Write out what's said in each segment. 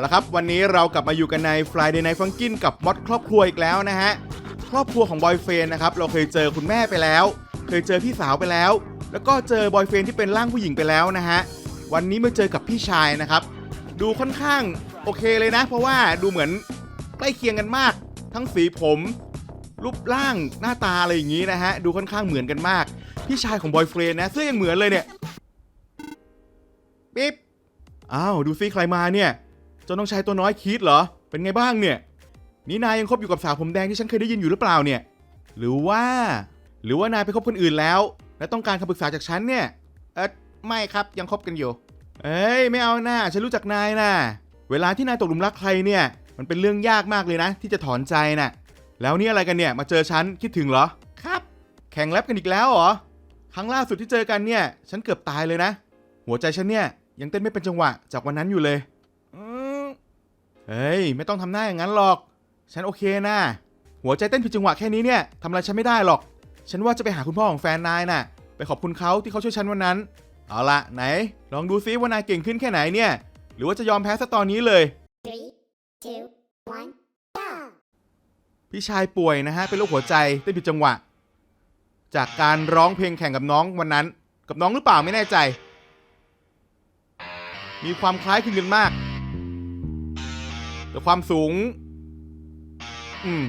เอาละครับ วันนี้เรากลับมาอยู่กันใน Friday Night Funkin กับมอดครอบครัวอีกแล้วนะฮะ ครอบครัวของบอยเฟนนะครับ เราเคยเจอคุณแม่ไปแล้ว เคยเจอพี่สาวไปแล้ว แล้วก็เจอบอยเฟนที่เป็นร่างผู้หญิงไปแล้วนะฮะ วันนี้มาเจอกับพี่ชายนะครับ ดูค่อนข้างโอเคเลยนะ เพราะว่าดูเหมือนใกล้เคียงกันมาก ทั้งสีผม รูปร่างหน้าตาอะไรอย่างนี้นะฮะ ดูค่อนข้างเหมือนกันมาก พี่ชายของบอยเฟนนะเสื้อยังเหมือนเลยเนี่ยปิ๊บ อ้าว ดูซิใครมาเนี่ย จ้าน้องชายตัวน้อยคิดเหรอ เป็นไงบ้างเนี่ย นี่นายยังคบอยู่กับสาวผมแดงที่ฉันเคยได้ยินอยู่หรือเปล่าเนี่ย หรือว่า หรือว่านายไปคบคนอื่นแล้ว และต้องการคำปรึกษาจากฉันเนี่ย เออไม่ครับยังคบกันอยู่ เอ้ยไม่เอาหน้าฉันรู้จักนายนะเวลาที่นายตกหลุมรักใครเนี่ย มันเป็นเรื่องยากมากเลยนะ ที่จะถอนใจน่ะ แล้วนี่อะไรกันเนี่ยมาเจอฉันคิดถึงเหรอ ครับ แข่งแรปกันอีกแล้วเหรอ ครั้งล่าสุดที่เจอกันเนี่ย ฉันเกือบตายเลยนะ หัวใจฉันเนี่ยยังเต้นไม่เป็นจังหวะจากวันนั้นอยู่เลยอืม เฮ้ย ไม่ต้องทำหน้าอย่างนั้นหรอก ฉันโอเคนะ หัวใจเต้นผิดจังหวะแค่นี้เนี่ยทำอะไรฉันไม่ได้หรอก ฉันว่าจะไปหาคุณพ่อของแฟนนายน่ะ ไปขอบคุณเขาที่เขาช่วยฉันวันนั้น เอาละไหน ลองดูซิว่านายเก่งขึ้นแค่ไหนเนี่ย หรือว่าจะยอมแพ้ซะตอนนี้เลย Three, two, one, go! พี่ชายป่วยนะฮะเป็นโรคหัวใจเต้นผิดจังหวะ จากการร้องเพลงแข่งกับน้องวันนั้น กับน้องหรือเปล่าไม่แน่ใจ มีความคล้ายคลึงกันมาก แต่ความสูง อืม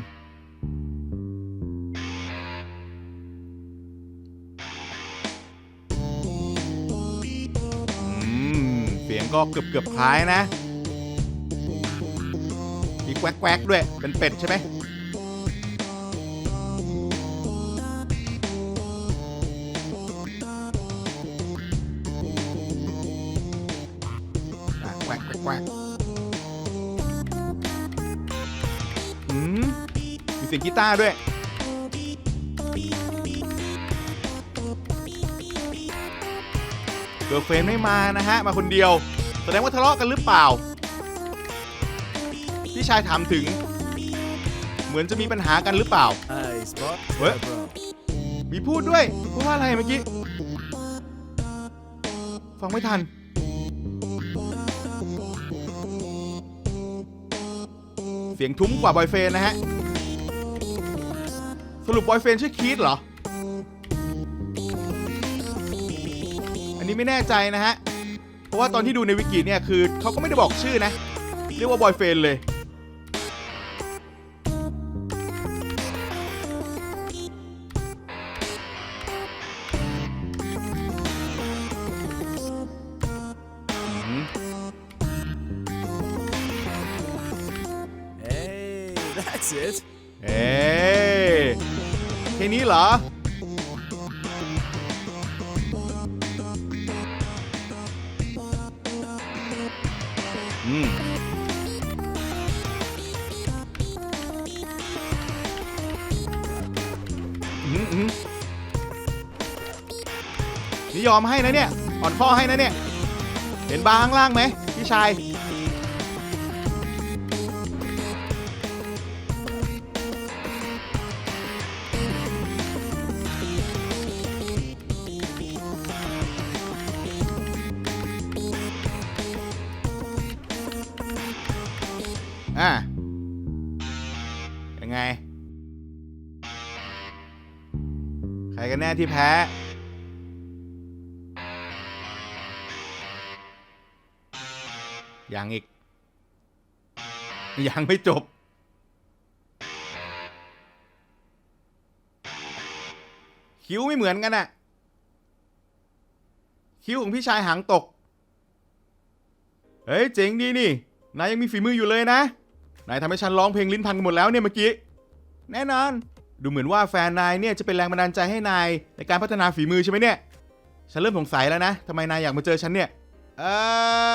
อืม เสียงก็เกือบเกือบคล้ายนะ มีแควกๆด้วย เป็นเป็ดใช่ไหม กีตาร์ด้วย เกิร์ลเฟรนไม่มานะฮะ มาคนเดียว แสดงว่าทะเลาะกันหรือเปล่า พี่ชายถามถึง เหมือนจะมีปัญหากันหรือเปล่า Hey, Spot. What? Yeah, bro. มีพูดด้วยพูดว่าอะไรเมื่อกี้ ฟังไม่ทันเสียงทุ้มกว่าบอยเฟนนะฮะ สรุปบอยเฟนชื่อคีตเหรอ อันนี้ไม่แน่ใจนะฮะ เพราะว่าตอนที่ดูในวิกิเนี่ยคือเขาก็ไม่ได้บอกชื่อนะ เรียกว่าบอยเฟนเลยอืม Hey, that's it. เอ๊ะแค่นี้เหรอ อืม อืมอืมนี่ยอมให้นะเนี่ย อ่อนข้อให้นะเนี่ย เห็นบาร์ข้างล่างไหมพี่ชาย รกันแน่ที่แพ้ ยังอีก ยังไม่จบ คิ้วไม่เหมือนกันอะคิ้วของพี่ชายหางตก เฮ้ย เจ๋งดีนี่ นายยังมีฝีมืออยู่เลยนะ นายทำให้ฉันร้องเพลงลิ้นพันกันหมดแล้วเนี่ยเมื่อกี้ แน่นอน ดูเหมือนว่าแฟนนายเนี่ยจะเป็นแรงบันดาลใจให้นายในการพัฒนาฝีมือใช่ไหมเนี่ย ฉันเริ่มสงสัยแล้วนะทำไมนายอยากมาเจอฉันเนี่ย เออ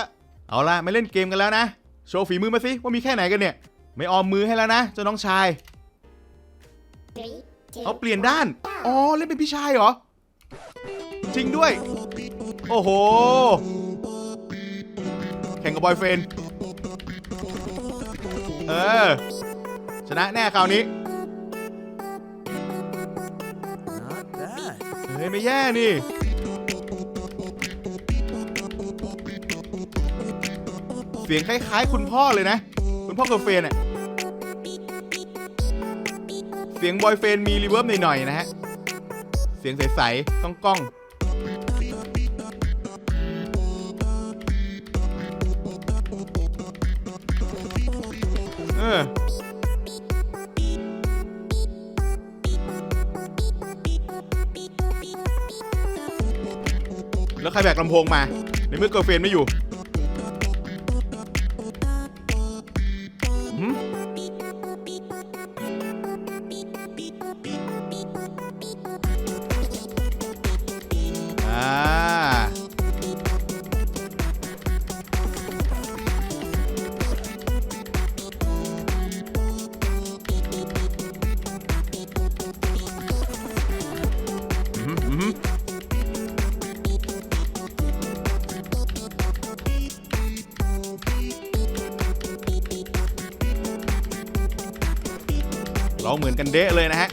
เอาละไม่เล่นเกมกันแล้วนะ โชว์ฝีมือมาสิว่ามีแค่ไหนกันเนี่ย ไม่ออมมือให้แล้วนะเจ้าน้องชาย เอาเปลี่ยนด้าน อ๋อเล่นเป็นพี่ชายเหรอ จริงด้วย โอ้โห แข่งกับบอยเฟน เออ ชนะแน่คราวนี้ เฮ้ยไม่แย่นี่เสียงคล้ายๆ คุณพ่อเลยนะ คุณพ่อเกอร์เฟนอะเสียงบอยเฟนมีรีเวิร์บหน่อยๆนะฮะ เสียงใสๆก้องก้องเออ แล้วใครแบกลำโพงมา ในเมื่อเกิร์ลเฟนไม่อยู่ ร้องเหมือนกันเดะเลยนะฮะ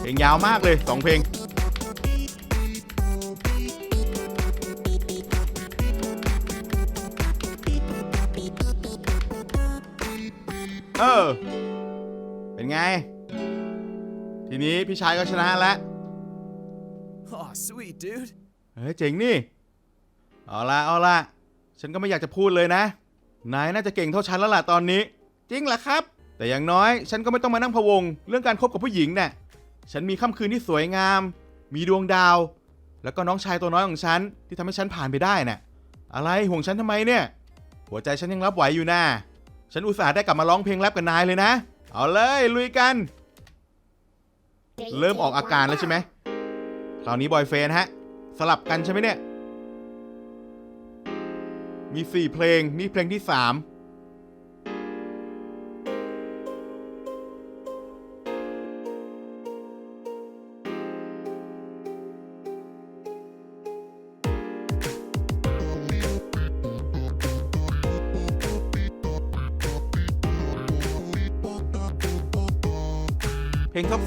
เพลงยาวมากเลยสองเพลง เออ เป็นไง ทีนี้พี่ชายก็ชนะแล้ว Oh, sweet, dude. เฮ้ยเจ๋งนี่ เอาละเอาละฉันก็ไม่อยากจะพูดเลยนะ นายน่าจะเก่งเท่าฉันแล้วล่ะตอนนี้ จริงเหรอครับ แต่อย่างน้อยฉันก็ไม่ต้องมานั่งพะวง เรื่องการคบกับผู้หญิงเนี่ยฉันมีค่ำคืนที่สวยงาม มีดวงดาว แล้วก็น้องชายตัวน้อยของฉันที่ทำให้ฉันผ่านไปได้น่ะ อะไรห่วงฉันทำไมเนี่ย หัวใจฉันยังรับไหวอยู่นะ ฉันอุตส่าห์ได้กลับมาร้องเพลงแรปกับนายเลยนะ เอาเลยลุยกัน เริ่มออกอาการแล้วใช่ไหมคราวนี้บอยเฟนฮะ สลับกันใช่ไหมเนี่ย มี 4 เพลงนี่เพลงที่ 3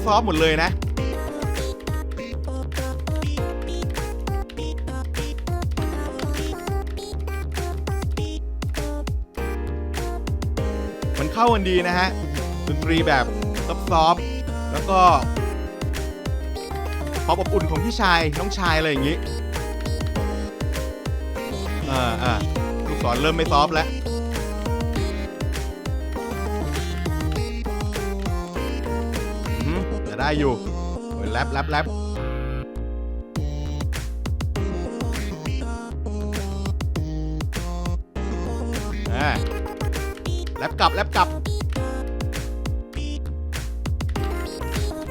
ซอฟหมดเลยนะ มันเข้ากันดีนะฮะดนตรีแบบซอฟๆแล้วก็ความอบอุ่นของพี่ชายน้องชายอะไรอย่างนี้อ่าอ่าลูกศรเริ่มไม่ซอฟแล้ว ได้อยู่แรปแรปแรปอ่าแรปกลับแรปกลับ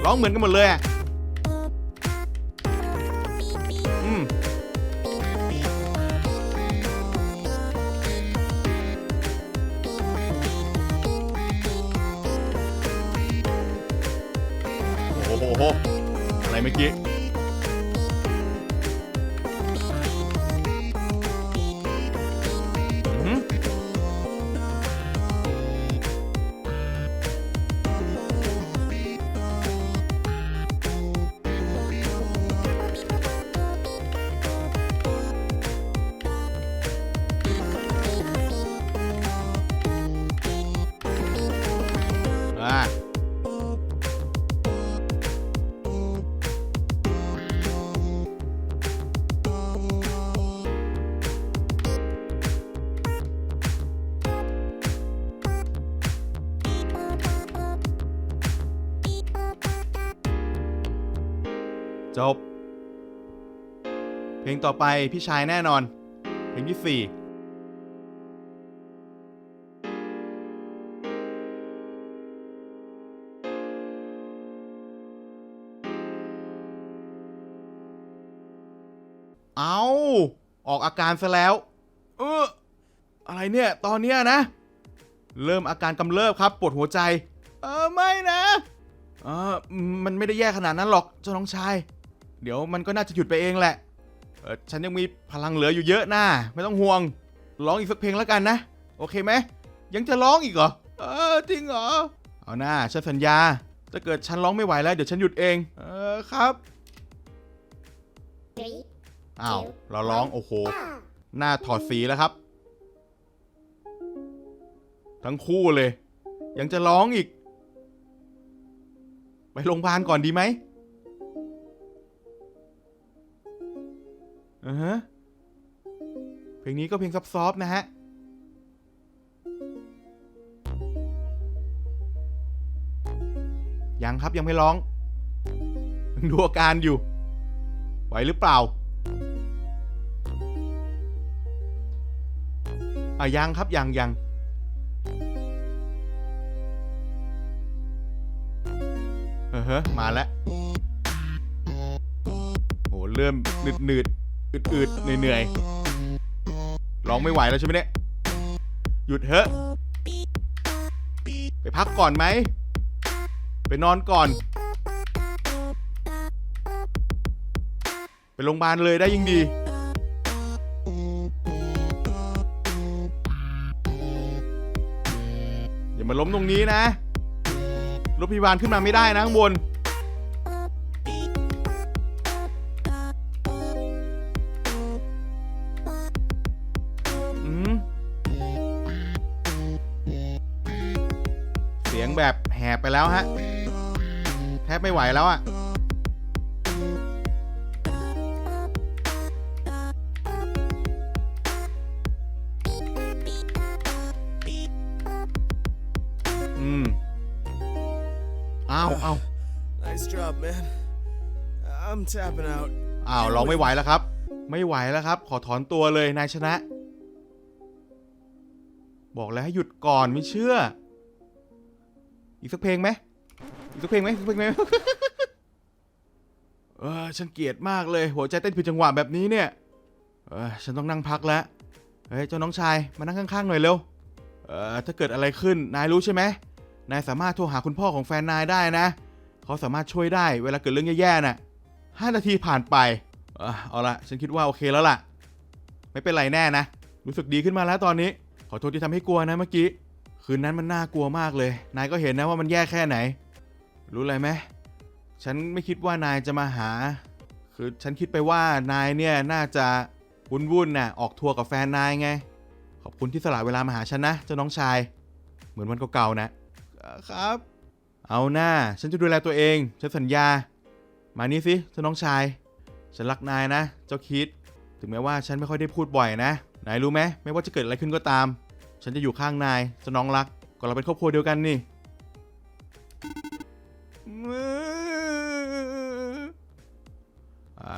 ร้องเหมือนกันหมดเลยอะ โห อะไรเมื่อกี้ จบ เพลงต่อไปพี่ชายแน่นอน เพลงที่สี่เอาออกอาการซะแล้ว เอออะไรเนี่ย ตอนเนี้ยนะ เริ่มอาการกำเริบครับ ปวดหัวใจ เออ ไม่นะ เออ มันไม่ได้แย่ขนาดนั้นหรอก เจ้าน้องชาย เดี๋ยวมันก็น่าจะหยุดไปเองแหละเอฉันยังมีพลังเหลืออยู่เยอะนะไม่ต้องห่วง ร้องอีกสักเพลงแล้วกันนะ โอเคไหม ยังจะร้องอีกเหรอ เออจริงเหรอ เอาหน้าฉันสัญญา ถ้าเกิดฉันร้องไม่ไหวแล้วเดี๋ยวฉันหยุดเอง เออครับ three, อ้าวเราร้องโอ้โหหน้าถอดสีแล้วครับ ทั้งคู่เลย ยังจะร้องอีก ไปโรงพยาบาลก่อนดีไหม อือฮะเพลงนี้ก็เพลงซับซอฟต์นะฮะยังครับยังไม่ร้องดูอาการอยู่ ไหวหรือเปล่าอะยังครับยังยังเออฮะมาแล้วโอ้เริ่มหนืดหนืด อืดอืดเหนื่อยเหนื่อยร้องไม่ไหวแล้วใช่ไหมเนี่ยหยุดเถอะ ไปพักก่อนไหม ไปนอนก่อน ไปโรงพยาบาลเลยได้ยิ่งดีอย่ามาล้มตรงนี้นะรถพยาบาลขึ้นมาไม่ได้นะข้างบน สียงแบบแหบไปแล้วฮะ แทบไม่ไหวแล้วอะอืมอ้าวอ้าว Nice job, man. I'm tapping out. อ้าวร้องไม่ไหวแล้วครับ ไม่ไหวแล้วครับ ขอถอนตัวเลยนายชนะ บอกแล้วให้หยุดก่อนไม่เชื่อ อีกสักเพลงไหมอีกสักเพลงไหมอีกสักเพลงไหม เออฉันเกลียดมากเลย หัวใจเต้นผิดจังหวะแบบนี้เนี่ย เออฉันต้องนั่งพักแล้ว เฮ้ยเจ้าน้องชายมานั่งข้างๆหน่อยเร็ว เออถ้าเกิดอะไรขึ้นนายรู้ใช่ไหมนายสามารถโทรหาคุณพ่อของแฟนนายได้นะ เขาสามารถช่วยได้เวลาเกิดเรื่องแย่ๆน่ะห้านาทีผ่านไป เออเอาละฉันคิดว่าโอเคแล้วล่ะ ไม่เป็นไรแน่นะ รู้สึกดีขึ้นมาแล้วตอนนี้ ขอโทษที่ทำให้กลัวนะเมื่อกี้ คืนนั้นมันน่ากลัวมากเลย นายก็เห็นนะว่ามันแย่แค่ไหน รู้อะไรไหมฉันไม่คิดว่านายจะมาหา คือฉันคิดไปว่านายเนี่ยน่าจะวุ่นวุ่นๆน่ะออกทัวร์กับแฟนนายไง ขอบคุณที่สละเวลามาหาฉันนะเจ้าน้องชาย เหมือนวันเก่าๆนะครับ เอาหน้าฉันจะดูแลตัวเองฉันสัญญา มานี่สิเจ้าน้องชาย ฉันรักนายนะ เจ้าคิด ถึงแม้ว่าฉันไม่ค่อยได้พูดบ่อยนะนายรู้ไหมไม่ว่าจะเกิดอะไรขึ้นก็ตาม ฉันจะอยู่ข้างนายเจ้าน้องรักก็เราเป็นครอบครัวเดียวกันนี่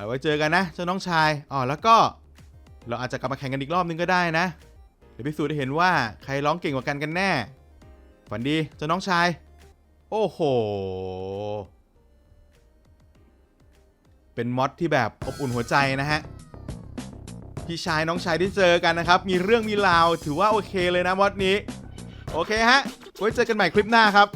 ไว้เจอกันนะเจ้าน้องชายอ๋อแล้วก็เราอาจจะกลับมาแข่งกันอีกรอบนึงก็ได้นะ เดี๋ยวพิสูจน์ให้เห็นว่าใครร้องเก่งกว่ากันกันแน่ ฝันดีเจ้าน้องชาย โอ้โห เป็นมอดที่แบบอบอุ่นหัวใจนะฮะ พี่ชายน้องชายที่เจอกันนะครับ มีเรื่องมีราวถือว่าโอเคเลยนะมอดนี้ โอเคฮะไว้เจอกันใหม่คลิปหน้าครับ